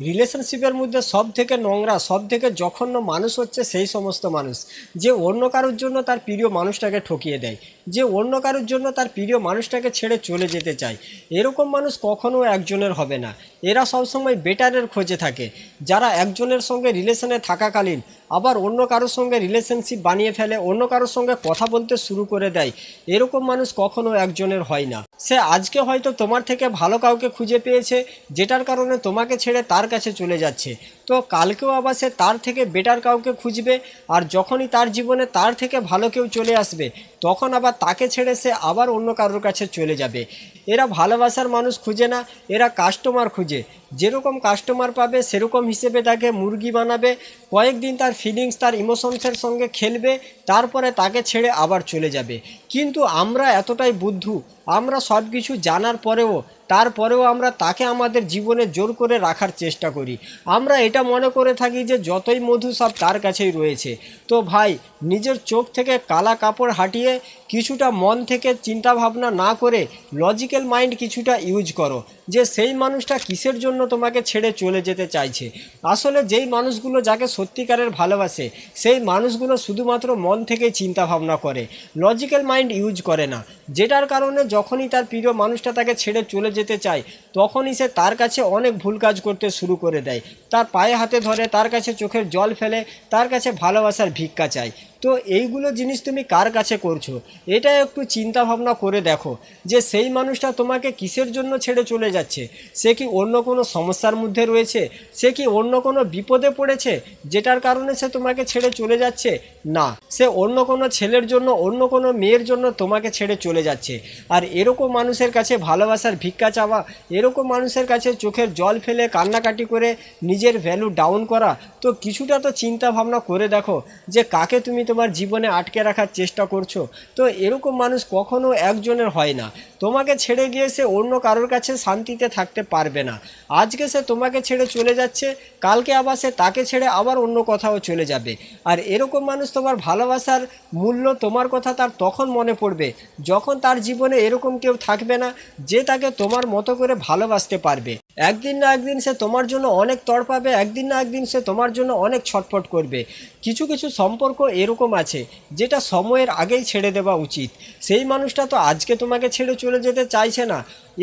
রিলেশনশিপের মধ্যে সব থেকে নোংরা সব থেকে জঘন্য মানুষ হচ্ছে সেই সমস্ত মানুষ। যে অন্য কারোর জন্য তার প্রিয় মানুষটাকে ঠকিয়ে দেয়। যে অন্য কারোর জন্য তার প্রিয় মানুষটাকে ছেড়ে চলে যেতে চায়। এরকম মানুষ কখনো একজনের হবে না। এরা সবসময় বেটারের খোঁজে থাকে। যারা একজনের সঙ্গে রিলেশনে থাকাকালীন আবার অন্য কারোর সঙ্গে রিলেশনশিপ বানিয়ে ফেলে, অন্য কারোর সঙ্গে কথা বলতে শুরু করে দেয়, এরকম মানুষ কখনো একজনের হয় না। সে আজকে হয়তো তোমার থেকে ভালো কাউকে খুঁজে পেয়েছে, যেটার কারণে তোমাকে ছেড়ে তার কাছে চলে যাচ্ছে। তো কালকেও আবার সে তার থেকে বেটার কাউকে খুঁজবে, আর যখনই তার জীবনে তার থেকে ভালো কেউ চলে আসবে, তখন আবার তাকে ছেড়ে সে আবার অন্য কারোর কাছে চলে যাবে। এরা ভালোবাসার মানুষ খুঁজে না, এরা কাস্টমার খুঁজে। যেরকম কাস্টমার পাবে, সেরকম হিসেবে তাকে মুরগি বানাবে, কয়েকদিন তার ফিলিংস তার ইমোশনসের সঙ্গে খেলবে, তারপরে তাকে ছেড়ে আবার চলে যাবে। কিন্তু আমরা এতটাই বুদ্ধু, আমরা সব কিছু জানার পরেও তারপরেও আমরা তাকে আমাদের জীবনে জোর করে রাখার চেষ্টা করি। আমরা এটা মনে করে থাকি যে যতই মধু সব তার কাছেই রয়েছে। তো ভাই, নিজের চোখ থেকে কালা কাপড় হাঁটিয়ে কিছুটা মন থেকে চিন্তাভাবনা না করে লজিক্যাল মাইন্ড কিছুটা ইউজ করো। যে সেই মানুষটা কিসের জন্য তোমাকে ছেড়ে চলে যেতে চাইছে? আসলে যেই মানুষগুলো যাকে সত্যিকারের ভালোবাসে, সেই মানুষগুলো শুধুমাত্র মন থেকেই চিন্তা ভাবনা করে লজিক্যাল মাইন্ড ইউজ করে না। যেটার কারণে যখনই তার প্রিয় মানুষটা তাকে ছেড়ে চলে যেতে চায়, তখনই সে তার কাছে অনেক ভুল কাজ করতে শুরু করে দেয়। তার পায়ে হাতে ধরে, তার কাছে চোখের জল ফেলে, তার কাছে ভালোবাসার ভিক্ষা চায়। তো এইগুলো জিনিস তুমি কার কাছে করছ? এটা একটু চিন্তা ভাবনা করে দেখো যে সেই মানুষটা তোমাকে কিসের জন্য ছেড়ে চলে যাচ্ছে? সে কি অন্য কোনো সমস্যার মধ্যে রয়েছে? সে কি অন্য কোনো বিপদে পড়েছে যেটার কারণে সে তোমাকে ছেড়ে চলে যাচ্ছে? না, সে অন্য কোনো ছেলের জন্য, অন্য কোনো মেয়ের জন্য তোমাকে ছেড়ে চলে যাচ্ছে। আর এরকম মানুষের কাছে ভালোবাসার ভিক্ষা চাওয়া, এরকম মানুষের কাছে চোখের জল ফেলে কান্নাকাটি করে নিজের ভ্যালু ডাউন করা, তো কিছুটা তো চিন্তা ভাবনা করে দেখো যে কাকে তুমি জীবনে আটকে রাখার চেষ্টা করছ, তো এরকম মানুষ কখনো একজনের হয় না। তোমাকে ছেড়ে গিয়ে সে অন্য কারোর কাছে শান্তিতে থাকতে পারবে না। আজকে সে তোমাকে ছেড়ে চলে যাচ্ছে, কালকে আবার সে তাকে ছেড়ে আবার অন্য কোথাও চলে যাবে। আর এরকম মানুষ তোমার ভালোবাসার মূল্য তোমার কথা তার তখন মনে পড়বে, যখন তার জীবনে এরকম কেউ থাকবে না, যে তাকে তোমার মতো করে ভালোবাসতে পারবে। একদিন না একদিন সে তোমার জন্য অনেক তড়পাবে একদিন না একদিন সে তোমার জন্য অনেক ছটফট করবে। কিছু কিছু সম্পর্ক এরকম আছে, যেটা সময়ের আগেই ছেড়ে দেওয়া উচিত। সেই মানুষটা তো আজকে তোমাকে ছেড়ে চলে যেতে চাইছে না।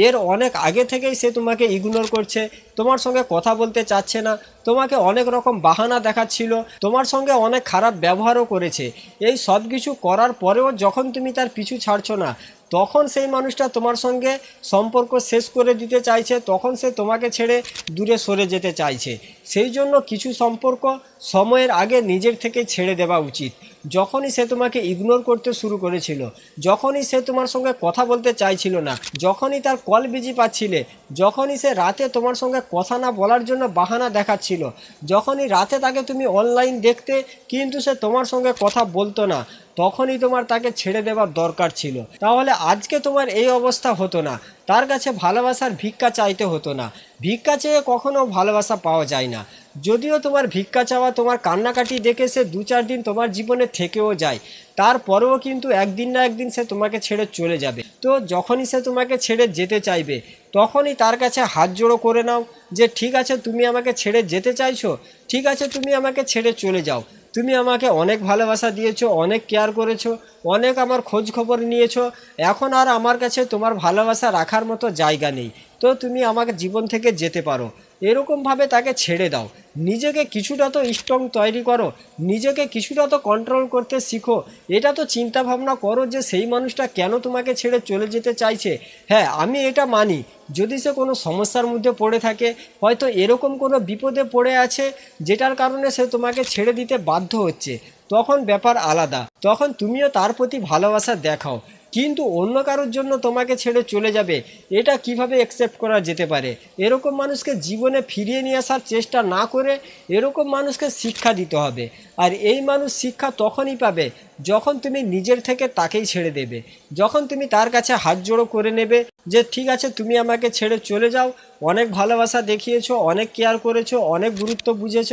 এর অনেক আগে থেকেই সে তোমাকে ইগনোর করছে, তোমার সঙ্গে কথা বলতে চাচ্ছে না, তোমাকে অনেক রকম বাহানা দেখাচ্ছিল, তোমার সঙ্গে অনেক খারাপ ব্যবহারও করেছে। এই সব কিছু করার পরেও যখন তুমি তার পিছু ছাড়ছো না তখন সেই মানুষটা তোমার সঙ্গে সম্পর্ক শেষ করে দিতে চাইছে, তখন সে তোমাকে ছেড়ে দূরে সরে যেতে চাইছে। সেই জন্য কিছু সম্পর্ক সময়ের আগে নিজের থেকে ছেড়ে দেওয়া উচিত। যখনই সে তোমাকে ইগনোর করতে শুরু করেছিল, যখনই সে তোমার সঙ্গে কথা বলতে চাইছিল না, যখনই তার কল বিজি পাচ্ছিলে, যখনই সে রাতে তোমার সঙ্গে কথা না বলার জন্য বাহানা দেখাচ্ছিল, যখনই রাতে তাকে তুমি অনলাইন দেখতে, কিন্তু সে তোমার সঙ্গে কথা বলতো না তখনই তোমার তাকে ছেড়ে দেওয়ার দরকার ছিল। তাহলে আজকে তোমার এই অবস্থা হতো না। তার কাছে ভালোবাসার ভিক্ষা চাইতে হতো না। ভিক্ষা চেয়ে কখনো ভালোবাসা পাওয়া যায় না। যদিও তোমার ভিক্ষা চাওয়া, তোমার কান্নাকাটি দেখে সে দু চার দিন তোমার জীবনে থেকেও যায়। তারপরেও কিন্তু একদিন না একদিন সে তোমাকে ছেড়ে চলে যাবে। তো যখনই সে তোমাকে ছেড়ে যেতে চাইবে, তখনই তার কাছে হাত জোড়ো করে নাও যে, ঠিক আছে, তুমি আমাকে ছেড়ে যেতে চাইছো? ঠিক আছে, তুমি আমাকে ছেড়ে চলে যাও। তুমি আমাকে অনেক ভালোবাসা দিয়েছ, অনেক কেয়ার করেছ, অনেক আমার খোঁজ খবর নিয়েছো, এখন আর আমার কাছে তোমার ভালোবাসা রাখার মতো জায়গা নেই। তো তুমি আমাকে জীবন থেকে যেতে পারো। এরকমভাবে তাকে ছেড়ে দাও। নিজেকে কিছুটা তো স্ট্রং তৈরি করো, নিজেকে কিছুটা তো কন্ট্রোল করতে শিখো। এটা তো চিন্তা ভাবনা করো যে সেই মানুষটা কেন তোমাকে ছেড়ে চলে যেতে চাইছে। হ্যাঁ আমি এটা মানি। যদি সে কোনো সমস্যার মধ্যে পড়ে থাকে, হয়তো এরকম কোনো বিপদে পড়ে আছে, যেটার কারণে সে তোমাকে ছেড়ে দিতে বাধ্য হচ্ছে। তখন ব্যাপার আলাদা। তখন তুমিও তার প্রতি ভালোবাসা দেখাও। কিন্তু অন্য কারোর জন্য তোমাকে ছেড়ে চলে যাবে। এটা কীভাবে অ্যাকসেপ্ট করা যেতে পারে? এরকম মানুষকে জীবনে ফিরিয়ে নিয়ে আসার চেষ্টা না করে এরকম মানুষকে শিক্ষা দিতে হবে। আর এই মানুষ শিক্ষা তখনই পাবে যখন তুমি নিজের থেকে তাকেই ছেড়ে দেবে। যখন তুমি তার কাছে হাত জোড়ো করে নেবে যে, ঠিক আছে, তুমি আমাকে ছেড়ে চলে যাও অনেক ভালোবাসা দেখিয়েছো, অনেক কেয়ার করেছ, অনেক গুরুত্ব বুঝেছ,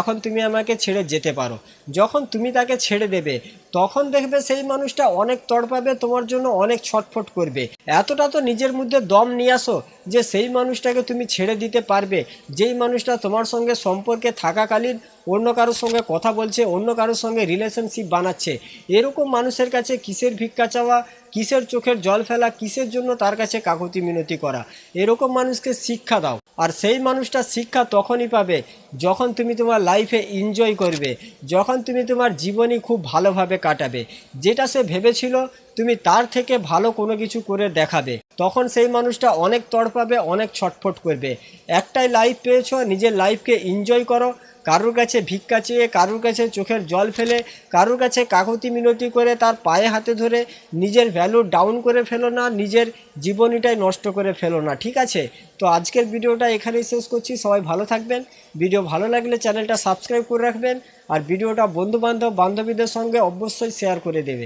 এখন তুমি আমাকে ছেড়ে যেতে পারো। যখন তুমি তাকে ছেড়ে দেবে, তখন দেখবে সেই মানুষটা অনেক তড়পাবে তোমার জন্য অনেক ছটফট করবে। এতটা তো নিজের মধ্যে দম নিয়ে আসো যে সেই মানুষটাকে তুমি ছেড়ে দিতে পারবে। যেই মানুষটা তোমার সঙ্গে সম্পর্কে থাকাকালীন অন্য কারোর সঙ্গে কথা বলছে, অন্য কারোর সঙ্গে রিলেশনশিপ বানাচ্ছে। এরকম মানুষের কাছে কিসের ভিক্ষা চাওয়া, কিসের চোখের জল ফেলা, কিসের জন্য তার কাছে কাকুতি মিনতি করা? এরকম মানুষকে শিক্ষা দাও। আর সেই মানুষটা শিক্ষা তখনই পাবে যখন তুমি তোমার লাইফে এনজয় করবে, যখন তুমি তোমার জীবনই খুব ভালোভাবে কাটাবে। যেটা সে ভেবেছিল, তুমি তার থেকে ভালো কোনো কিছু করে দেখাবে। তখন সেই মানুষটা অনেক তড়পাবে অনেক ছটফট করবে। একটাই লাইফ পেয়েছ, নিজের লাইফকে এনজয় করো। কারোর কাছে ভিক্ষা চেয়ে, কারোর কাছে চোখের জল ফেলে, কারোর কাছে কাকতি মিনতি করে, তার পায়ে হাতে ধরে নিজের ভ্যালু ডাউন করে ফেলো না, নিজের জীবনীটাই নষ্ট করে ফেলো না, ঠিক আছে? তো আজকের ভিডিওটা এখানেই শেষ করছি, সবাই ভালো থাকবেন। ভিডিও ভালো লাগলে চ্যানেলটা সাবস্ক্রাইব করে রাখবেন, আর ভিডিওটা বন্ধু বান্ধব বান্ধবীদের সঙ্গে অবশ্যই শেয়ার করে দেবে।